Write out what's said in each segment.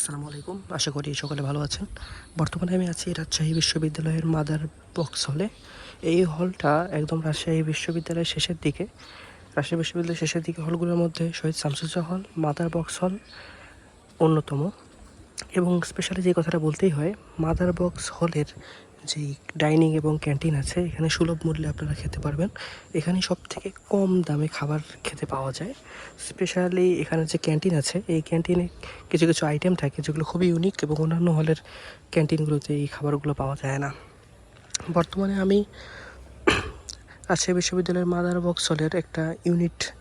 আসসালামু আলাইকুম। আশা করি সকলে ভালো আছেন। বর্তমানে আমি আছি রাজশাহী বিশ্ববিদ্যালয়ের মাদার বক্স হলে। এই হলটা একদম রাজশাহী বিশ্ববিদ্যালয়ের শেষের দিকে। রাজশাহী বিশ্ববিদ্যালয়ের শেষের দিকে হলগুলোর মধ্যে শহীদ শামসুজ্জা হল, মাদার বক্স হল অন্যতম। এবং স্পেশালি যে কথাটা বলতেই হয়, মাদার বক্স হলের যেই ডাইনিং এবং ক্যান্টিন আছে, এখানে সুলভ মূল্যে আপনারা খেতে পারবেন। এখানে সব থেকে কম দামে খাবার খেতে পাওয়া যায়। স্পেশালি এখানে যে ক্যান্টিন আছে, এই ক্যান্টিনে কিছু কিছু আইটেম থাকে যেগুলো খুবই ইউনিক এবং অন্যান্য হলের ক্যান্টিনগুলোতে এই খাবারগুলো পাওয়া যায় না। বর্তমানে আমি রাজশাহী বিশ্ববিদ্যালয়ের মাদার বক্স হলের একটা ইউনিট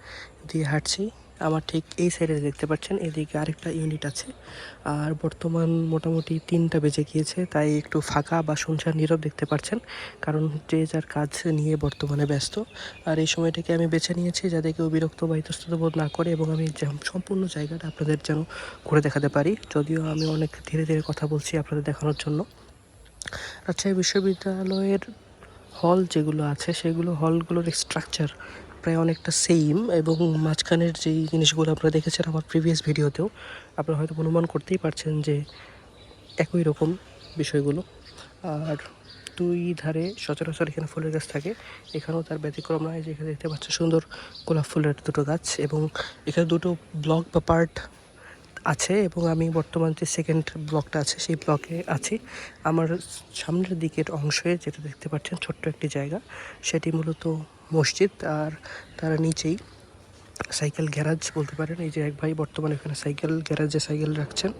দিয়ে হাঁটছি। আমার ঠিক এই সাইডে দেখতে পাচ্ছেন, এদিকে আরেকটা ইউনিট আছে। আর বর্তমান মোটামুটি তিনটা বেজে গিয়েছে, তাই একটু ফাঁকা বা শুনশান নীরব দেখতে পাচ্ছেন। কারণ যে যার কাজ নিয়ে বর্তমানে ব্যস্ত। আর এই সময়টাকে আমি বেছে নিয়েছি যাতে কেউ বিরক্ত বা ইতস্তত বোধ না করে এবং আমি সম্পূর্ণ জায়গাটা আপনাদের যেন ঘুরে দেখাতে পারি। যদিও আমি অনেক ধীরে ধীরে কথা বলছি আপনাদের দেখানোর জন্য। রাজশাহী বিশ্ববিদ্যালয়ের হল যেগুলো আছে, সেগুলো হলগুলোর স্ট্রাকচার প্রায় অনেকটা সেম এবং মাঝখানের যেই জিনিসগুলো আপনারা দেখেছেন আমার প্রিভিয়াস ভিডিওতেও আপনারা হয়তো অনুমান করতেই পারছেন যে একই রকম বিষয়গুলো। আর দুই ধারে সচরাচর এখানে ফুলের গাছ থাকে, এখানেও তার ব্যতিক্রম নয় যে এখানে দেখতে পাচ্ছেন সুন্দর গোলাপ ফুলের দুটো গাছ এবং এখানে দুটো ব্লক বা পার্ট আছে এবং আমি বর্তমান যে সেকেন্ড ব্লকটা আছে, সেই ব্লকে আছি। আমার সামনের দিকের অংশে যেটা দেখতে পাচ্ছেন, ছোট্ট একটি জায়গা, সেটি মূলত মসজিদ আর তার নিচেই সাইকেল গ্যারাজ বলতে পারেন। এই যে এক ভাই বর্তমানে এখানে সাইকেল গ্যারাজে সাইকেল রাখছেন।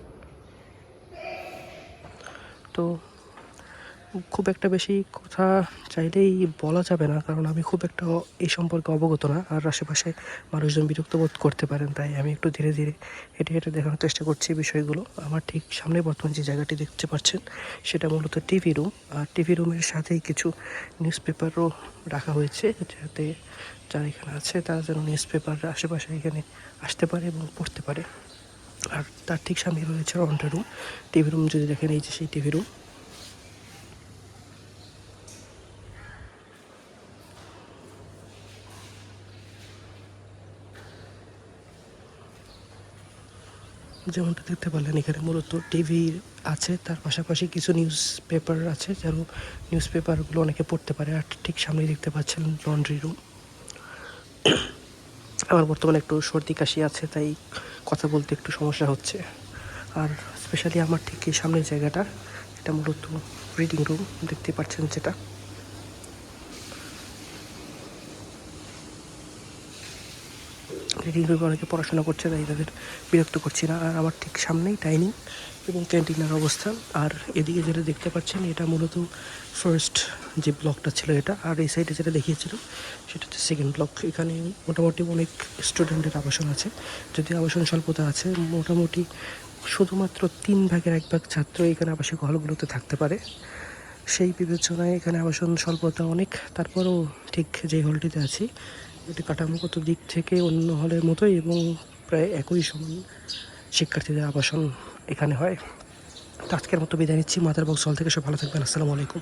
তো খুব একটা বেশি কথা চাইলেই বলা যাবে না, কারণ আমি খুব একটা এই সম্পর্কে অবগত না। আর আশেপাশে মানুষজন বিরক্ত বোধ করতে পারেন, তাই আমি একটু ধীরে ধীরে হেঁটে হেঁটে দেখানোর চেষ্টা করছি বিষয়গুলো। আমার ঠিক সামনে বর্তমান যে জায়গাটি দেখতে পাচ্ছেন, সেটা মূলত টিভি রুম। আর টিভি রুমের সাথেই কিছু নিউজ পেপারও রাখা হয়েছে, যাতে যারা এখানে আছে তারা যেন নিউজ পেপার আশেপাশে এখানে আসতে পারে এবং পড়তে পারে। আর তার ঠিক সামনে রয়েছে রন্টা রুম। টিভি রুম যদি দেখেন, এই যে সেই টিভি রুম। যেমনটা দেখতে পারলেন, এখানে মূলত টিভি আছে, তার পাশাপাশি কিছু নিউজ পেপার আছে যার নিউজ পেপারগুলো অনেকে পড়তে পারে। আর ঠিক সামনেই দেখতে পাচ্ছেন লন্ড্রি রুম আমার বর্তমানে একটু সর্দি কাশি আছে, তাই কথা বলতে একটু সমস্যা হচ্ছে। আর স্পেশালি আমার ঠিক সামনের জায়গাটা, এটা মূলত রিডিং রুম দেখতে পাচ্ছেন যেটা। রুমে অনেকে পড়াশোনা করছে, তাই তাদের বিরক্ত করছি না। আর আমার ঠিক সামনেই ডাইনিং এবং ক্যান্টিনের অবস্থান। আর এদিকে যেটা দেখতে পাচ্ছেন, এটা মূলত ফার্স্ট যে ব্লকটা ছিল এটা। আর এই সাইডে যেটা দেখিয়েছিল সেটা হচ্ছে সেকেন্ড ব্লক এখানে মোটামুটি অনেক স্টুডেন্টের আবাসন আছে। যদি আবাসন স্বল্পতা আছে, মোটামুটি শুধুমাত্র তিন ভাগের এক ভাগ ছাত্র এখানে আবাসিক হলগুলোতে থাকতে পারে। সেই বিবেচনায় এখানে আবাসন স্বল্পতা অনেক। তারপরেও ঠিক যে হলটিতে আছি এটি কাঠামোগত দিক থেকে অন্য হলের মতোই এবং প্রায় একই সমান শিক্ষার্থীদের আবাসন এখানে হয়। তো আজকের মতো বিদায় নিচ্ছি। মাদার বক্স হল থেকে সব ভালো থাকবেন। আসসালামু আলাইকুম।